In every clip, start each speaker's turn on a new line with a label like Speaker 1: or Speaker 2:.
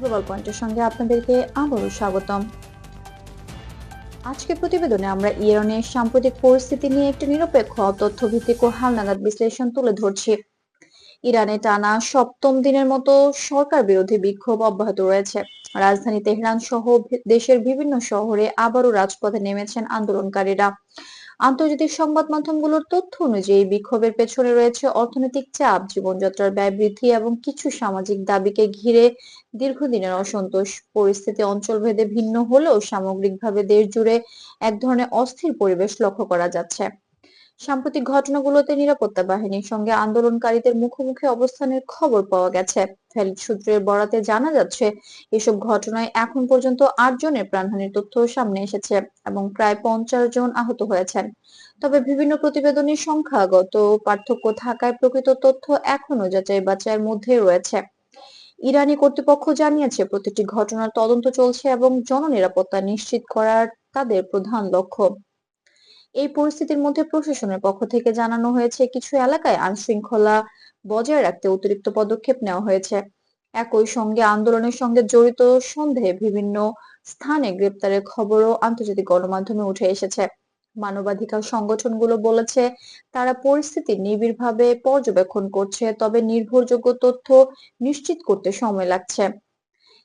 Speaker 1: Global পয়েন্টের সঙ্গে আপনাদেরকে আবারও স্বাগতম। আজকের প্রতিবেদনে আমরা ইরানের সাম্প্রতিক পরিস্থিতি নিয়ে একটি নিরপেক্ষ তথ্যভিত্তিক ও হালনাগাদ বিশ্লেষণ তুলে ধরছি। ইরানে টানা সপ্তম দিনের মতো সরকার বিরোধী বিক্ষোভ অব্যাহত রয়েছে। রাজধানী তেহরান সহ দেশের বিভিন্ন শহরে আবারও রাজপথে নেমেছেন আন্দোলনকারীরা। আন্তর্জাতিক সংবাদ মাধ্যমগুলোর তথ্য অনুযায়ী বিক্ষোভের পেছনে রয়েছে অর্থনৈতিক চাপ, জীবনযাত্রার ব্যয় বৃদ্ধি এবং কিছু সামাজিক দাবিকে ঘিরে দীর্ঘদিনের অসন্তোষ। পরিস্থিতি অঞ্চলভেদে ভিন্ন হলেও সামগ্রিকভাবে দেশ জুড়ে এক ধরনের অস্থির পরিবেশ লক্ষ্য করা যাচ্ছে। সাম্প্রতিক ঘটনাগুলোতে নিরাপত্তা বাহিনীর সঙ্গে আন্দোলনকারীদের মুখোমুখি অবস্থানের খবর পাওয়া গেছে। ফেলিক সূত্রের বরাতে জানা যাচ্ছে, এসব ঘটনায় এখন পর্যন্ত আট জনের প্রাণহানির তথ্য সামনে এসেছে এবং প্রায় পঞ্চাশ জন আহত হয়েছেন। তবে বিভিন্ন প্রতিবেদনের সংখ্যাগত পার্থক্য থাকায় প্রকৃত তথ্য এখনও যাচাই বাছাইয়ের মধ্যে রয়েছে। ইরানি কর্তৃপক্ষ জানিয়েছে, প্রতিটি ঘটনার তদন্ত চলছে এবং জননিরাপত্তা নিশ্চিত করার তাদের প্রধান লক্ষ্য। এই পরিস্থিতির মধ্যে প্রশাসনের পক্ষ থেকে জানানো হয়েছে, কিছু এলাকায় আইনশৃঙ্খলা বজায় রাখতে অতিরিক্ত পদক্ষেপ নেওয়া হয়েছে। একই সঙ্গে আন্দোলনের সঙ্গে জড়িত সন্দেহে বিভিন্ন স্থানে গ্রেপ্তারের খবরও আন্তর্জাতিক গণমাধ্যমে উঠে এসেছে। মানবাধিকার সংগঠনগুলো বলেছে, তারা পরিস্থিতি নিবিড়ভাবে পর্যবেক্ষণ করছে, তবে নির্ভরযোগ্য তথ্য নিশ্চিত করতে সময় লাগছে।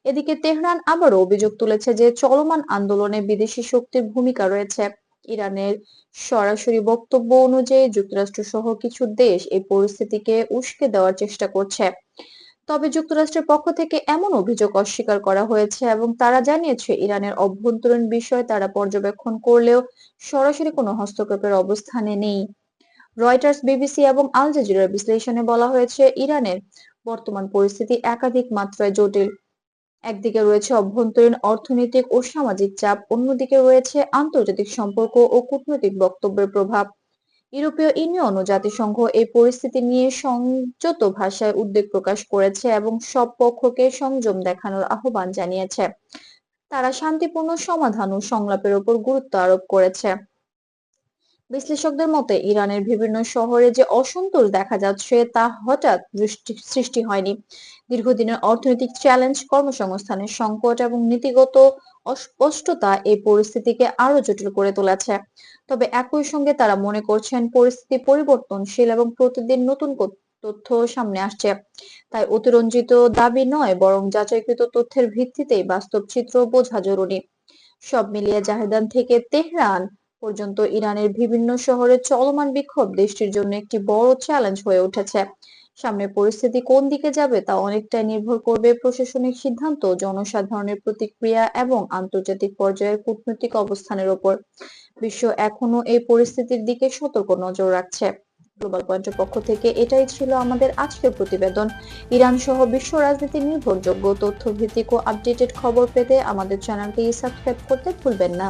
Speaker 1: এদিকে তেহরান আবারও অভিযোগ তুলেছে যে চলমান আন্দোলনে বিদেশি শক্তির ভূমিকা রয়েছে। ইরানের সরাসরি বক্তব্য অনুযায়ী যুক্তরাষ্ট্র সহ কিছু দেশ এই পরিস্থিতিকে উস্কে দেওয়ার চেষ্টা করছে। তবে যুক্তরাষ্ট্রের পক্ষ থেকে এমন অভিযোগ অস্বীকার করা হয়েছে এবং তারা জানিয়েছে, ইরানের অভ্যন্তরীণ বিষয় তারা পর্যবেক্ষণ করলেও সরাসরি কোনো হস্তক্ষেপের অবস্থানে নেই। রয়টার্স, বিবিসি এবং আল জাজিরার বিশ্লেষণে বলা হয়েছে, ইরানের বর্তমান পরিস্থিতি একাধিক মাত্রায় জটিল। একদিকে রয়েছে অভ্যন্তরীণ অর্থনৈতিক ও সামাজিক চাপ, অন্যদিকে রয়েছে আন্তর্জাতিক সম্পর্ক ও কূটনৈতিক বক্তব্যের প্রভাব। ইউরোপীয় ইউনিয়ন ও জাতিসংঘ এই পরিস্থিতি নিয়ে সংযত ভাষায় উদ্বেগ প্রকাশ করেছে এবং সব পক্ষকে সংযম দেখানোর আহ্বান জানিয়েছে। তারা শান্তিপূর্ণ সমাধান ও সংলাপের উপর গুরুত্ব আরোপ করেছে। বিশ্লেষকদের মতে, ইরানের বিভিন্ন শহরে যে অসন্তোষ দেখা যাচ্ছে তা হঠাৎ সৃষ্টি হয়নি। দীর্ঘদিনের অর্থনৈতিক চ্যালেঞ্জ, কর্মসংস্থানের সংকট এবং নীতিগত অস্পষ্টতা এই পরিস্থিতিকে আরও জটিল করে তুলেছে। তবে একই সঙ্গে তারা মনে করছেন, পরিস্থিতি পরিবর্তনশীল এবং প্রতিদিন নতুন তথ্য সামনে আসছে। তাই অতিরঞ্জিত দাবি নয়, বরং যাচাইকৃত তথ্যের ভিত্তিতেই বাস্তব চিত্র বোঝা জরুরি। সব মিলিয়ে জাহেদান থেকে তেহরান পর্যন্ত ইরানের বিভিন্ন শহরে চলমান বিক্ষোভ দেশটির জন্য একটি বড় চ্যালেঞ্জ হয়ে উঠেছে। সামনে পরিস্থিতি কোন দিকে যাবে তা অনেকটাই নির্ভর করবে প্রশাসনিক সিদ্ধান্ত, জনসাধারণের প্রতিক্রিয়া এবং আন্তর্জাতিক পর্যায়ের কূটনৈতিক অবস্থানের উপর বিশ্ব এখনও এই পরিস্থিতির দিকে সতর্ক নজর রাখছে। গ্লোবাল পয়েন্টের পক্ষ থেকে এটাই ছিল আমাদের আজকের প্রতিবেদন। ইরান সহ বিশ্ব রাজনীতি নির্ভরযোগ্য, তথ্যভিত্তিক ও আপডেটেড খবর পেতে আমাদের চ্যানেলটি সাবস্ক্রাইব করতে ভুলবেন না।